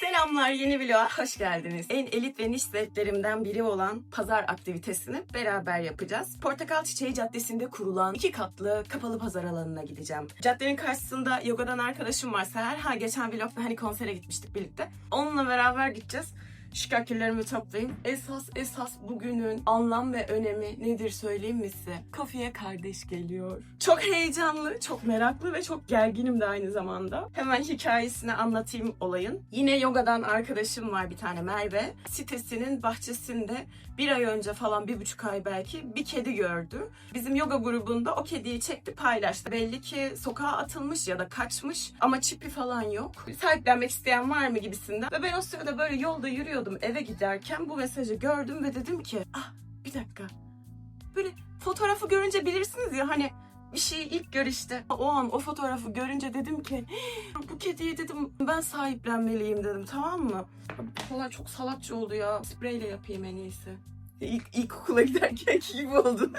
Selamlar yeni vloga hoş geldiniz. En elit ve niş zevklerimden biri olan pazar aktivitesini beraber yapacağız. Portakal Çiçeği Caddesi'nde kurulan iki katlı kapalı pazar alanına gideceğim. Caddenin karşısında yogadan arkadaşım var Seher. Ha geçen vlogda hani konsere gitmiştik birlikte. Onunla beraber gideceğiz. Şikayetlerimi toplayın. Esas esas bugünün anlam ve önemi nedir söyleyeyim mi size? Kofiye kardeş geliyor. Çok heyecanlı, çok meraklı ve çok gerginim de aynı zamanda. Hemen hikayesini anlatayım olayın. Yine yogadan arkadaşım var bir tane Merve. Sitesinin bahçesinde bir ay önce falan bir buçuk ay belki bir kedi gördü. Bizim yoga grubunda o kediyi çekti paylaştı. Belli ki sokağa atılmış ya da kaçmış ama çipi falan yok. Sahiplenmek isteyen var mı gibisinden. Ve ben o sırada böyle yolda yürüyordum eve giderken bu mesajı gördüm ve dedim ki ah bir dakika. Böyle fotoğrafı görünce bilirsiniz ya hani bir şeyi ilk görüşte o an o fotoğrafı görünce dedim ki bu kediyi dedim ben sahiplenmeliyim dedim tamam mı? Valla çok salakça oldu ya. Spreyle yapayım en iyisi. İlk, ilk okula giderken gibi oldu.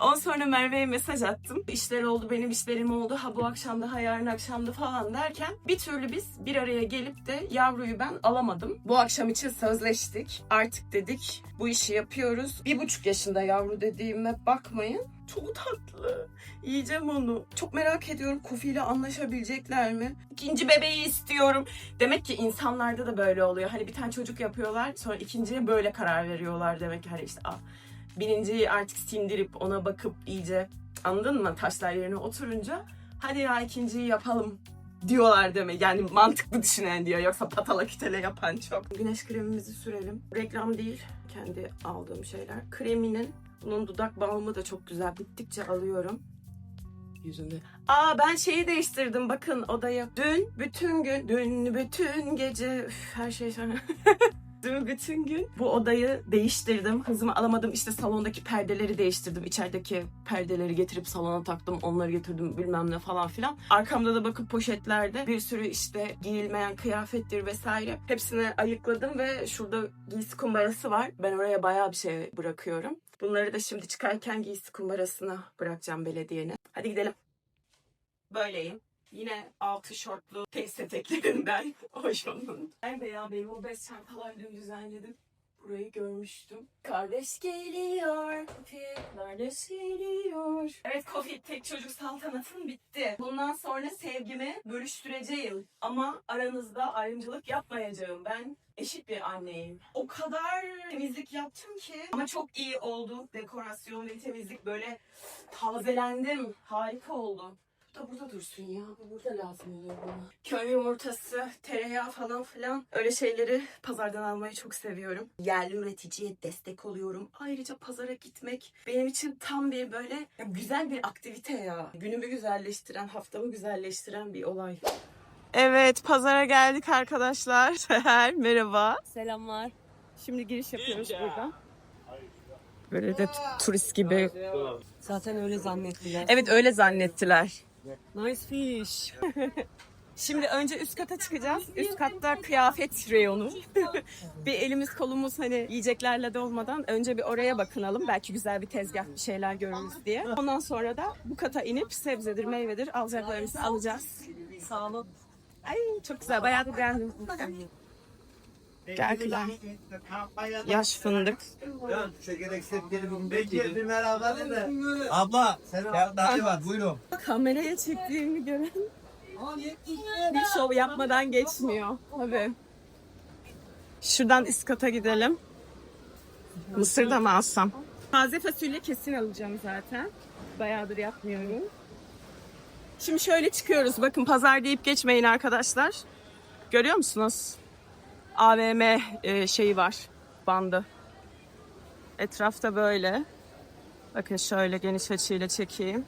Ondan sonra Merve'ye mesaj attım. İşler oldu, benim işlerim oldu. Ha bu akşam da, ha yarın akşam da falan derken bir türlü biz bir araya gelip de yavruyu ben alamadım. Bu akşam için sözleştik. Artık dedik bu işi yapıyoruz. Bir buçuk yaşında yavru dediğime bakmayın. Çok tatlı. Yiyeceğim onu. Çok merak ediyorum Kofi ile anlaşabilecekler mi? İkinci bebeği istiyorum. Demek ki insanlarda da böyle oluyor. Hani bir tane çocuk yapıyorlar sonra ikinciye böyle karar veriyorlar demek ki. Hani işte ah, birinciyi artık sindirip ona bakıp iyice anladın mı taşlar yerine oturunca hadi ya ikinciyi yapalım diyorlar demek. Yani mantıklı düşünen diyor. Yoksa patala kütele yapan çok. Güneş kremimizi sürelim. Reklam değil. Kendi aldığım şeyler. Kreminin bunun dudak balmı da çok güzel. Bittikçe alıyorum. Yüzümde. Aa ben şeyi değiştirdim bakın odayı. Dün bütün gün, dün bütün gece üf, her şey sana. Dün bütün gün bu odayı değiştirdim. Hızımı alamadım. İşte salondaki perdeleri değiştirdim. İçerideki perdeleri getirip salona taktım. Onları getirdim bilmem ne falan filan. Arkamda da bakıp poşetlerde bir sürü işte giyilmeyen kıyafettir vesaire. Hepsini ayıkladım ve şurada giysi kumbarası var. Ben oraya bayağı bir şey bırakıyorum. Bunları da şimdi çıkarken giysi kumbarasına bırakacağım belediyenin. Hadi gidelim. Böyleyim. Yine altı şortlu test eteklerinden Oşon'un. Nerede ya benim o bez çantalarını düzenledim. Burayı görmüştüm. Kardeş geliyor, Kofi, kardeş geliyor. Evet Kofi tek çocuk saltanatın bitti. Bundan sonra sevgimi bölüştüreceğim. Ama aranızda ayrımcılık yapmayacağım. Ben eşit bir anneyim. O kadar temizlik yaptım ki. Ama çok iyi oldu. Dekorasyon ve temizlik böyle tazelendim. Harika oldu. Bu da burada dursun ya. Bu burada lazım oluyor bana. Köy yumurtası, tereyağı falan filan öyle şeyleri pazardan almayı çok seviyorum. Yerli üreticiye destek oluyorum. Ayrıca pazara gitmek benim için tam bir böyle ya güzel bir aktivite ya. Günümü güzelleştiren, haftamı güzelleştiren bir olay. Evet, pazara geldik arkadaşlar. Seher, merhaba. Selamlar. Şimdi giriş yapıyoruz buradan. Böyle de turist gibi. Zaten öyle zannettiler. Evet öyle zannettiler. Nice fish. Şimdi önce üst kata çıkacağız. Üst katta kıyafet reyonu. bir elimiz kolumuz hani yiyeceklerle dolmadan önce bir oraya bakınalım. Belki güzel bir tezgah bir şeyler görürüz diye. Ondan sonra da bu kata inip sebzedir, meyvedir alacaklarımızı alacağız. Sağ olun. Ay çok güzel. Bayağı da beğendim. Kılan. Yaş fındık. Çekerek sepleri Bekir bir merhaba değil mi? Abla sen daha var buyurun. Kameraya çektiğimi gören bir şov yapmadan geçmiyor. Tabii. Şuradan üst kata gidelim. Mısır da mı alsam? Taze fasulye kesin alacağım zaten. Bayağıdır yapmıyorum. Şimdi şöyle çıkıyoruz. Bakın pazar deyip geçmeyin arkadaşlar. Görüyor musunuz? AVM e, şeyi var. Bandı. Etrafta böyle. Bakın şöyle geniş açıyla çekeyim.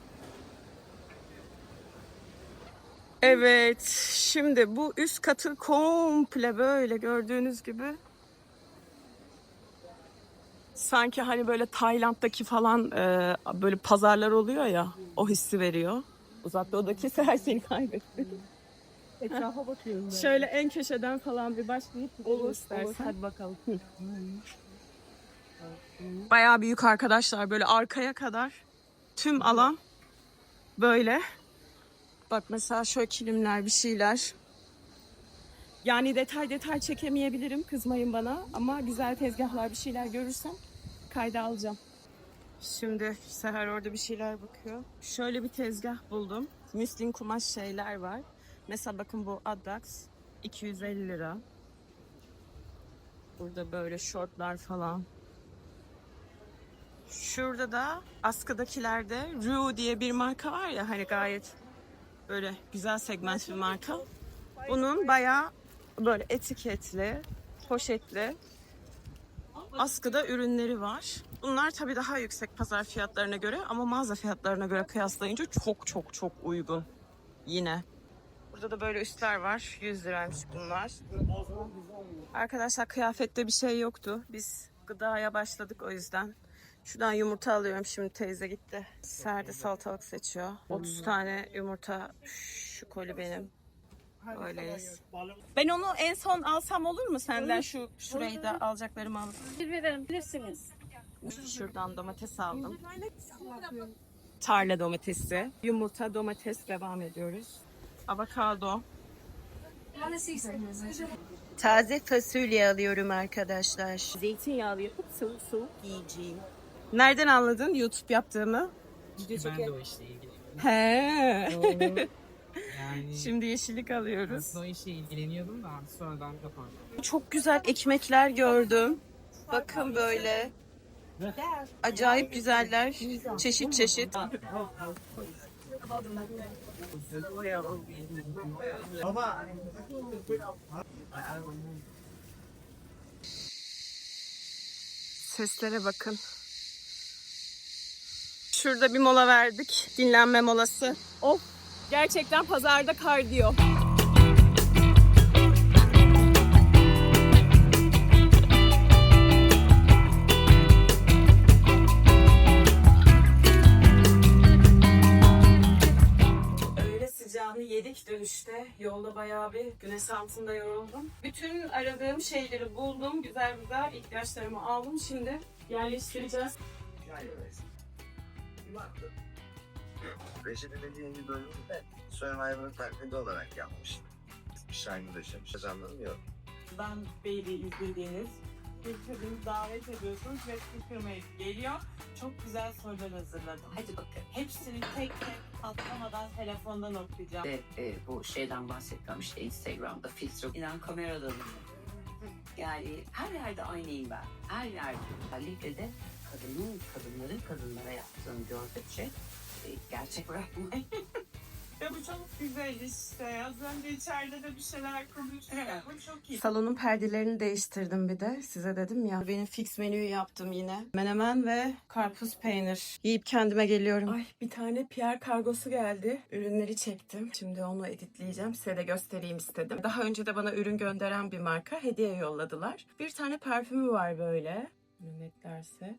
Evet, şimdi bu üst katı komple böyle gördüğünüz gibi sanki hani böyle Tayland'daki falan e, böyle pazarlar oluyor ya o hissi veriyor. Uzak doğudaki her şeyi kaybetti. Etrafa bakıyorum ben. Şöyle en köşeden falan bir başlayıp Olur, istersen. olur. Hadi bakalım. Bayağı büyük arkadaşlar böyle arkaya kadar tüm alan böyle. Bak mesela şöyle kilimler bir şeyler. Yani detay detay çekemeyebilirim kızmayın bana ama güzel tezgahlar bir şeyler görürsem kayda alacağım. Şimdi Seher orada bir şeyler bakıyor. Şöyle bir tezgah buldum. Müslin kumaş şeyler var. Mesela bakın bu Adax 250 lira. Burada böyle şortlar falan. Şurada da askıdakilerde Rue diye bir marka var ya hani gayet böyle güzel segment bir marka. Bunun bayağı böyle etiketli, poşetli askıda ürünleri var. Bunlar tabii daha yüksek pazar fiyatlarına göre ama mağaza fiyatlarına göre kıyaslayınca çok çok çok uygun yine. Burada da böyle üstler var. 100 liraymış bunlar. Arkadaşlar kıyafette bir şey yoktu. Biz gıdaya başladık o yüzden. Şuradan yumurta alıyorum şimdi teyze gitti. Serde salatalık seçiyor. 30 tane yumurta. Şu koli benim. Öyleyiz. Ben onu en son alsam olur mu senden şu şurayı da alacaklarımı alıp. verebilirsiniz. Şuradan domates aldım. Tarla domatesi. Yumurta, domates devam ediyoruz. Avokado. Taze fasulye alıyorum arkadaşlar. Zeytinyağlı yapıp soğuk soğuk yiyeceğim. Nereden anladın YouTube yaptığımı? Ben de o işle ilgileniyorum. He. Yani Şimdi yeşillik alıyoruz. aslında o işle ilgileniyordum da sonradan kapandı. Çok güzel ekmekler gördüm. Bakın böyle. Acayip güzeller. Çeşit çeşit. Baba. Seslere bakın. Şurada bir mola verdik. Dinlenme molası. Of! Gerçekten pazarda kardiyo. Öğle bayağı bir güneş altında yoruldum. Bütün aradığım şeyleri buldum. Güzel güzel ihtiyaçlarımı aldım. Şimdi yerleştireceğiz. Recep'in dediği bölümü de Survivor'ın taklidi olarak yapmıştı. Bir şarkı döşemiş. Anladın yok. Ben Baby izlediğiniz kadını davet ediyorsunuz ve Sıkırmayı geliyor. Çok güzel sorular hazırladım. Hadi bakın. Hepsini tek tek atlamadan telefondan okuyacağım. De, e, bu şeyden bahsetmem işte Instagram'da filtre inan kameralarını. Yani her yerde aynıyım ben. Her yerde. Özellikle de kadının, kadınların kadınlara yaptığını gördükçe e, gerçek bırakmayın. Ya bu çok güzel işte. Az önce içeride de bir şeyler konuştuk. Bu çok iyi. Salonun perdelerini değiştirdim bir de. Size dedim ya. Benim fix menüyü yaptım yine. Menemen ve karpuz peynir. Yiyip kendime geliyorum. Ay bir tane PR kargosu geldi. Ürünleri çektim. Şimdi onu editleyeceğim. Size de göstereyim istedim. Daha önce de bana ürün gönderen bir marka hediye yolladılar. Bir tane parfümü var böyle. Netlerse.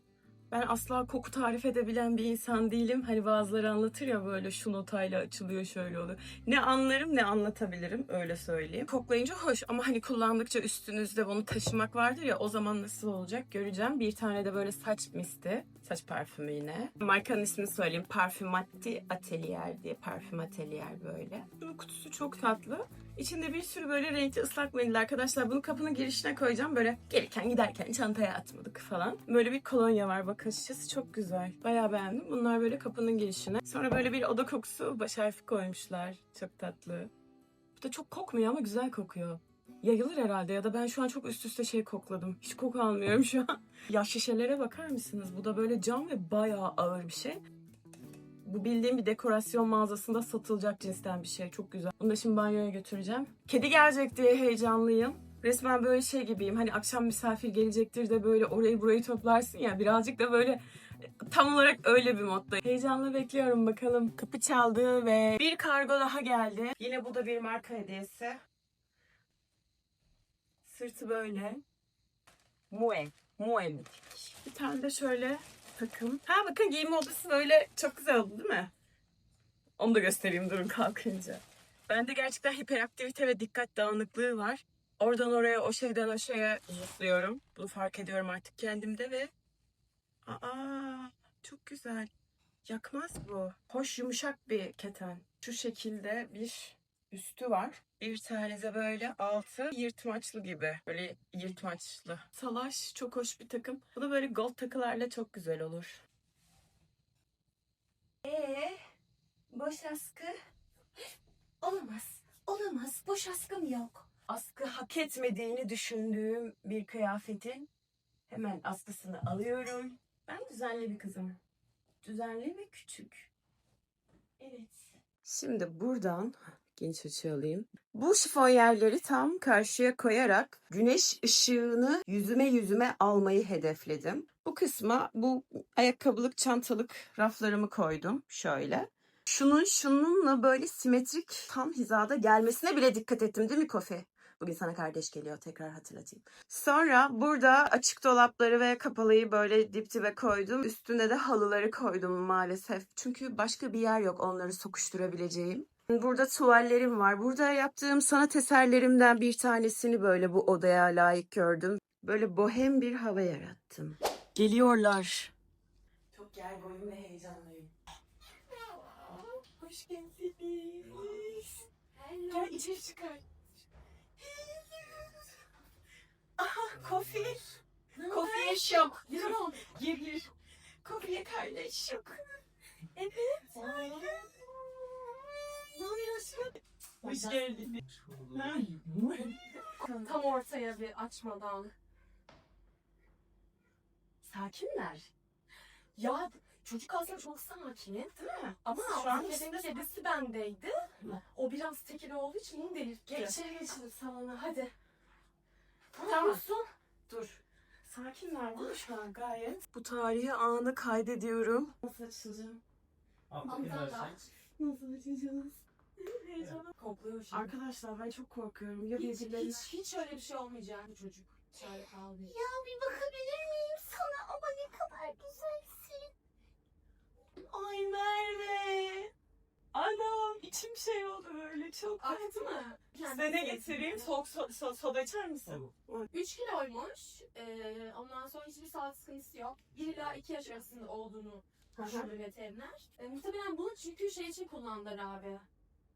Ben asla koku tarif edebilen bir insan değilim. Hani bazıları anlatır ya böyle şu notayla açılıyor şöyle oluyor. Ne anlarım ne anlatabilirim öyle söyleyeyim. Koklayınca hoş ama hani kullandıkça üstünüzde bunu taşımak vardır ya o zaman nasıl olacak göreceğim. Bir tane de böyle saç misti. Saç parfümü yine. Markanın ismini söyleyeyim. Parfümatti Atelier diye. Parfüm Atelier böyle. Bunun kutusu çok tatlı. İçinde bir sürü böyle renkli ıslak mendil arkadaşlar. Bunu kapının girişine koyacağım. Böyle gelirken giderken çantaya atmadık falan. Böyle bir kolonya var bakın şişesi çok güzel. Bayağı beğendim. Bunlar böyle kapının girişine. Sonra böyle bir oda kokusu baş harfi koymuşlar. Çok tatlı. Bu da çok kokmuyor ama güzel kokuyor. Yayılır herhalde ya da ben şu an çok üst üste şey kokladım. Hiç koku almıyorum şu an. Ya şişelere bakar mısınız? Bu da böyle cam ve bayağı ağır bir şey. Bu bildiğim bir dekorasyon mağazasında satılacak cinsten bir şey. Çok güzel. Bunu da şimdi banyoya götüreceğim. Kedi gelecek diye heyecanlıyım. Resmen böyle şey gibiyim. Hani akşam misafir gelecektir de böyle orayı burayı toplarsın ya. Birazcık da böyle tam olarak öyle bir moddayım. Heyecanla bekliyorum bakalım. Kapı çaldı ve bir kargo daha geldi. Yine bu da bir marka hediyesi. Sırtı böyle. Mue. Mue. Bir tane de şöyle takım. Ha bakın giyinme odası böyle çok güzel oldu değil mi? Onu da göstereyim durun kalkınca. Bende gerçekten hiperaktivite ve dikkat dağınıklığı var. Oradan oraya, o şeyden o şeye zıplıyorum. Bunu fark ediyorum artık kendimde ve... Aa, çok güzel. Yakmaz bu. Hoş yumuşak bir keten. Şu şekilde bir üstü var. Bir tane de böyle altı yırtmaçlı gibi. Böyle yırtmaçlı. Salaş çok hoş bir takım. Bu da böyle gold takılarla çok güzel olur. Ee, boş askı? Olamaz. Olamaz. Boş askım yok. Askı hak etmediğini düşündüğüm bir kıyafetin hemen askısını alıyorum. Ben düzenli bir kızım. Düzenli ve küçük. Evet. Şimdi buradan geniş açı alayım. Bu şifonyerleri tam karşıya koyarak güneş ışığını yüzüme yüzüme almayı hedefledim. Bu kısma bu ayakkabılık çantalık raflarımı koydum şöyle. Şunun şununla böyle simetrik tam hizada gelmesine bile dikkat ettim değil mi Kofi? Bugün sana kardeş geliyor tekrar hatırlatayım. Sonra burada açık dolapları ve kapalıyı böyle dip dibe koydum. Üstüne de halıları koydum maalesef. Çünkü başka bir yer yok onları sokuşturabileceğim. Burada tuvallerim var. Burada yaptığım sanat eserlerimden bir tanesini böyle bu odaya layık gördüm. Böyle bohem bir hava yarattım. Geliyorlar. Çok gergoyum ve heyecanlıyım. Hoş geldiniz. Gel içeri çıkar. Aha kofi. Kofiye şok. Gir gir. Kofiye kardeş şok. Evet. Ne aşkım? Hoş geldin. Tam ortaya bir açmadan. Sakinler. Ya çocuk aslında çok sakin. Değil mi? Ama Şu an kedinin üstünde kedisi bendeydi. O biraz tekil olduğu için onu delirtti. Geç içeri geçin salona hadi. Tamam. yapıyorsun? Dur. Sakinler değil mi şu an gayet? Bu tarihi anı kaydediyorum. Nasıl açılacağım? Nasıl açacağız? Heyecanım. Kokluyor şimdi. Arkadaşlar ben çok korkuyorum. Ya hiç, birbirlerine... hiç, hiç öyle bir şey olmayacak bu çocuk. İçeride kaldı. bir bakabilir miyim sana? Ama ne kadar güzelsin. Ay Merve. Anam içim şey oldu böyle çok. Aktı mı? Size ne getireyim? Soğuk so- so- soda içer misin? 3 kiloymuş. Ee, ondan sonra hiçbir sağlık sıkıntısı yok. 1 ila 2 yaş arasında olduğunu düşündü veteriner. E, muhtemelen bunu çünkü şey için kullandılar abi.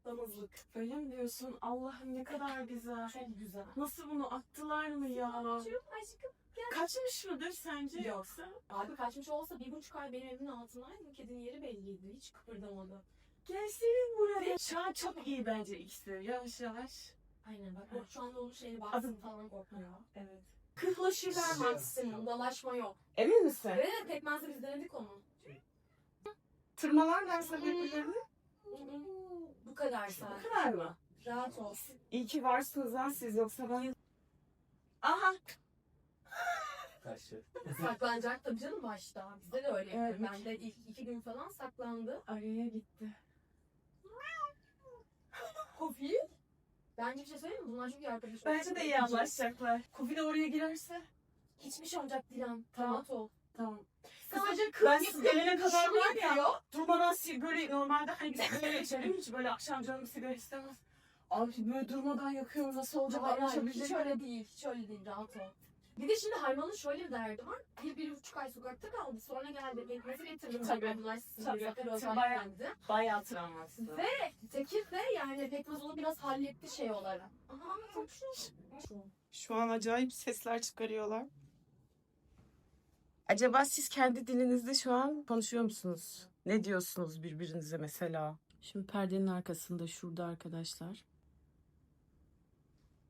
Damızlık. Öyle mi diyorsun? Allah'ım ne kadar güzel. Çok güzel. Nasıl bunu attılar mı ya? Çok aşkım. Kaçmış mıdır sence Yok. yoksa? Abi kaçmış olsa bir buçuk ay benim evimin altındaydı. Kedinin yeri belliydi. Hiç kıpırdamadı. Gelsin buraya. Şu an çok iyi bence ikisi. Yavaş yavaş. Aynen bak o şu anda onun şeyini baksın falan korkmuyor. Evet. Kıhlaşırlar maksimum. Dalaşma yok. Emin misin? Ve pekmezle biz denedik onu. Tırmalarlarsa birbirlerini. Bu kadar Bu sadece. kadar mı? Rahat ol. İyi ki varsınız lan siz yoksa ben... Aha! Kaçtı. Saklanacak tabii canım başta. Bizde de öyle. Evet. Ben de ilk iki gün falan saklandı. Araya gitti. Kofi. Bence bir şey söyleyeyim mi? Bunlar iyi arkadaş. Bence de iyi anlaşacaklar. Kofi de oraya girerse. Hiçbir şey olacak Dilan. Tamam. Rahat ol. Tamam. Sadece Ben kız siz gelene kadar var ya. Durmadan si- böyle normalde hani bir sigara içerim hiç böyle akşam canım sigara istemez. Abi böyle durmadan yakıyorum nasıl olacak Hayır, hayır, anlaşabilecek hiç öyle değil. Hiç öyle değil. Rahat ol. Bir de şimdi Hayman'ın şöyle bir derdi var. Bir, bir buçuk ay sokakta kaldı. Sonra geldi. Pekmezi getirdim. Tabii. Tabii. Tabii. Zafer Tabii. Özellik'tendi. Bayağı. Ve Tekir de yani Pekmez onu biraz halletti şey olarak. Aha, çok Şu an acayip sesler çıkarıyorlar. Acaba siz kendi dilinizde şu an konuşuyor musunuz? Ne diyorsunuz birbirinize mesela? Şimdi perdenin arkasında şurada arkadaşlar.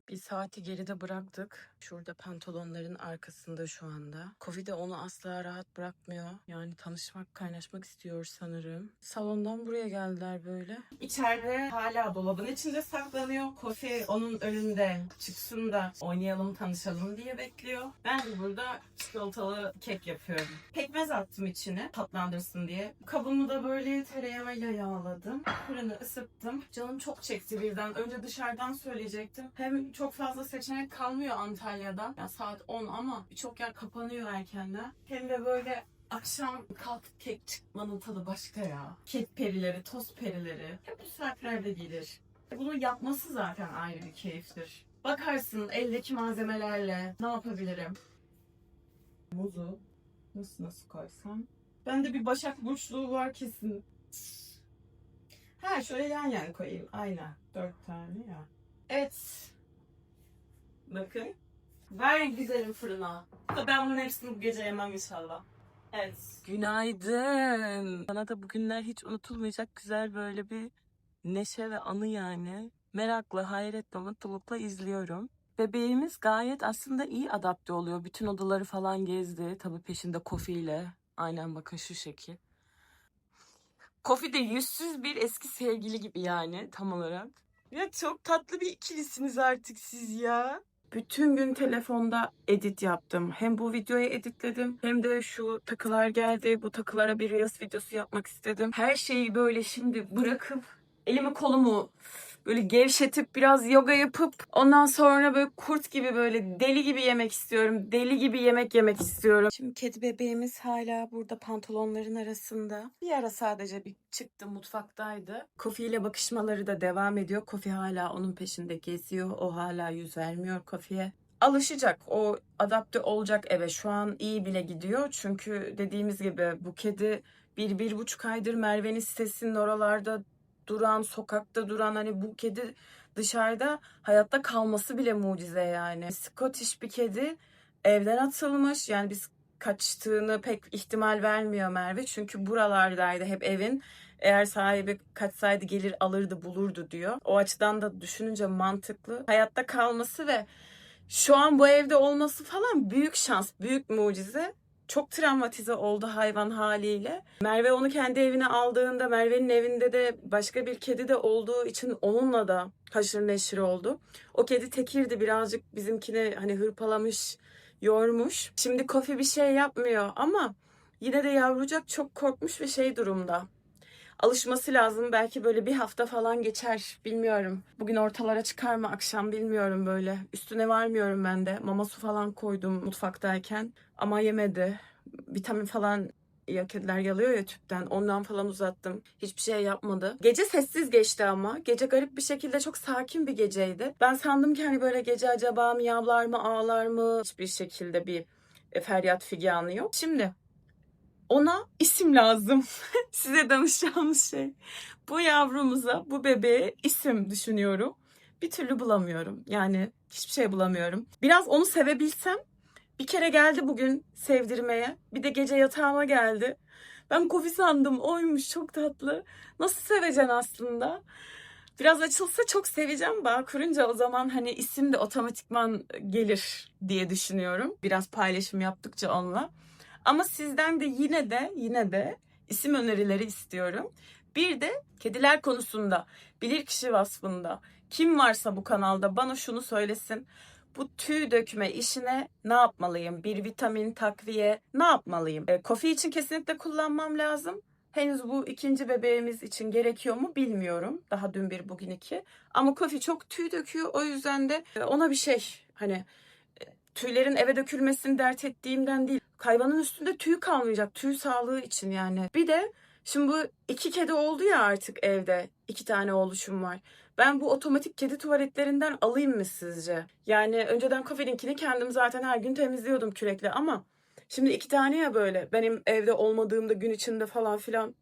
Bir saati geride bıraktık. Şurada pantolonların arkasında şu anda. Kofi de onu asla rahat bırakmıyor. Yani tanışmak, kaynaşmak istiyor sanırım. Salondan buraya geldiler böyle. İçeride hala dolabın içinde saklanıyor. Kofi onun önünde çıksın da oynayalım, tanışalım diye bekliyor. Ben de burada çikolatalı kek yapıyorum. Pekmez attım içine tatlandırsın diye. Kabımı da böyle tereyağıyla yağladım. Fırını ısıttım. Canım çok çekti birden. Önce dışarıdan söyleyecektim. Hem çok fazla seçenek kalmıyor Antalya'da. Ya saat 10 ama birçok yer kapanıyor erkenden. Hem de böyle akşam kalkıp kek çıkmanın tadı başka ya. Kek perileri, toz perileri hep bu saatlerde gelir. Bunu yapması zaten ayrı bir keyiftir. Bakarsın eldeki malzemelerle ne yapabilirim? Muzu nasıl nasıl koysam? Bende bir başak burçluğu var kesin. Ha şöyle yan yana koyayım. Aynen. Dört tane ya. Evet. Bakın. Ver güzelim fırına. Ben bunun hepsini bu gece yemem inşallah. Evet. Günaydın. Bana da bugünler hiç unutulmayacak güzel böyle bir neşe ve anı yani. Merakla, hayretle, mutlulukla izliyorum. Bebeğimiz gayet aslında iyi adapte oluyor. Bütün odaları falan gezdi. Tabii peşinde kofiyle. Aynen bakın şu şekil. Kofi de yüzsüz bir eski sevgili gibi yani tam olarak. Ya çok tatlı bir ikilisiniz artık siz ya. Bütün gün telefonda edit yaptım. Hem bu videoyu editledim hem de şu takılar geldi. Bu takılara bir Reels videosu yapmak istedim. Her şeyi böyle şimdi bırakıp elimi kolumu böyle gevşetip biraz yoga yapıp ondan sonra böyle kurt gibi böyle deli gibi yemek istiyorum. Deli gibi yemek yemek istiyorum. Şimdi kedi bebeğimiz hala burada pantolonların arasında. Bir ara sadece bir çıktı mutfaktaydı. Kofi ile bakışmaları da devam ediyor. Kofi hala onun peşinde geziyor. O hala yüz vermiyor Kofi'ye. Alışacak. O adapte olacak eve. Şu an iyi bile gidiyor. Çünkü dediğimiz gibi bu kedi bir, bir buçuk aydır Merve'nin sitesinin oralarda duran, sokakta duran hani bu kedi dışarıda hayatta kalması bile mucize yani. Scottish bir kedi evden atılmış. Yani biz kaçtığını pek ihtimal vermiyor Merve. Çünkü buralardaydı hep evin. Eğer sahibi kaçsaydı gelir alırdı bulurdu diyor. O açıdan da düşününce mantıklı. Hayatta kalması ve şu an bu evde olması falan büyük şans, büyük mucize. Çok travmatize oldu hayvan haliyle. Merve onu kendi evine aldığında Merve'nin evinde de başka bir kedi de olduğu için onunla da haşır neşir oldu. O kedi tekirdi birazcık bizimkini hani hırpalamış, yormuş. Şimdi Kofi bir şey yapmıyor ama yine de yavrucak çok korkmuş ve şey durumda. Alışması lazım. Belki böyle bir hafta falan geçer. Bilmiyorum. Bugün ortalara çıkar mı akşam bilmiyorum böyle. Üstüne varmıyorum ben de. Mama su falan koydum mutfaktayken. Ama yemedi. Vitamin falan ya kediler yalıyor ya tüpten. Ondan falan uzattım. Hiçbir şey yapmadı. Gece sessiz geçti ama. Gece garip bir şekilde çok sakin bir geceydi. Ben sandım ki hani böyle gece acaba miyavlar mı ağlar mı? Hiçbir şekilde bir e, feryat figanı yok. Şimdi ona isim lazım. Size danışacağımız şey. Bu yavrumuza, bu bebeğe isim düşünüyorum. Bir türlü bulamıyorum. Yani hiçbir şey bulamıyorum. Biraz onu sevebilsem bir kere geldi bugün sevdirmeye. Bir de gece yatağıma geldi. Ben Kofi sandım. Oymuş çok tatlı. Nasıl seveceksin aslında? Biraz açılsa çok seveceğim. Bağ kurunca o zaman hani isim de otomatikman gelir diye düşünüyorum. Biraz paylaşım yaptıkça onunla. Ama sizden de yine de yine de isim önerileri istiyorum. Bir de kediler konusunda bilirkişi vasfında kim varsa bu kanalda bana şunu söylesin. Bu tüy dökme işine ne yapmalıyım? Bir vitamin takviye ne yapmalıyım? E, kofi için kesinlikle kullanmam lazım. Henüz bu ikinci bebeğimiz için gerekiyor mu bilmiyorum. Daha dün bir bugün iki. Ama kofi çok tüy döküyor. O yüzden de e, ona bir şey hani tüylerin eve dökülmesini dert ettiğimden değil. Hayvanın üstünde tüy kalmayacak. Tüy sağlığı için yani. Bir de şimdi bu iki kedi oldu ya artık evde. iki tane oluşum var. Ben bu otomatik kedi tuvaletlerinden alayım mı sizce? Yani önceden Kofi'ninkini kendim zaten her gün temizliyordum kürekle ama şimdi iki tane ya böyle benim evde olmadığımda gün içinde falan filan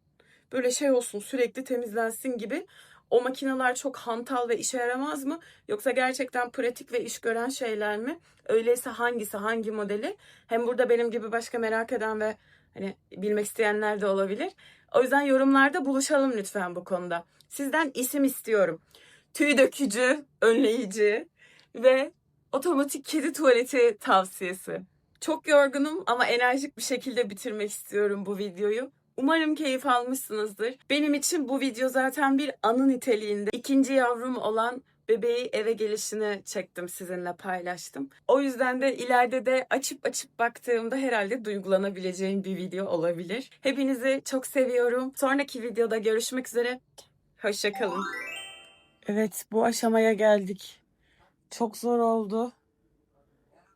böyle şey olsun sürekli temizlensin gibi o makineler çok hantal ve işe yaramaz mı? Yoksa gerçekten pratik ve iş gören şeyler mi? Öyleyse hangisi, hangi modeli? Hem burada benim gibi başka merak eden ve hani bilmek isteyenler de olabilir. O yüzden yorumlarda buluşalım lütfen bu konuda. Sizden isim istiyorum. Tüy dökücü, önleyici ve otomatik kedi tuvaleti tavsiyesi. Çok yorgunum ama enerjik bir şekilde bitirmek istiyorum bu videoyu. Umarım keyif almışsınızdır. Benim için bu video zaten bir anı niteliğinde. İkinci yavrum olan bebeği eve gelişini çektim sizinle paylaştım. O yüzden de ileride de açıp açıp baktığımda herhalde duygulanabileceğim bir video olabilir. Hepinizi çok seviyorum. Sonraki videoda görüşmek üzere. Hoşçakalın. Evet bu aşamaya geldik. Çok zor oldu.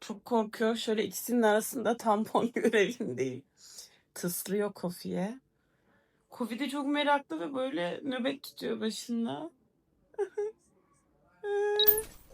Çok korkuyor. Şöyle ikisinin arasında tampon görevindeyim. Tıslıyor Kofi'ye. Kofi de çok meraklı ve böyle nöbet tutuyor başında.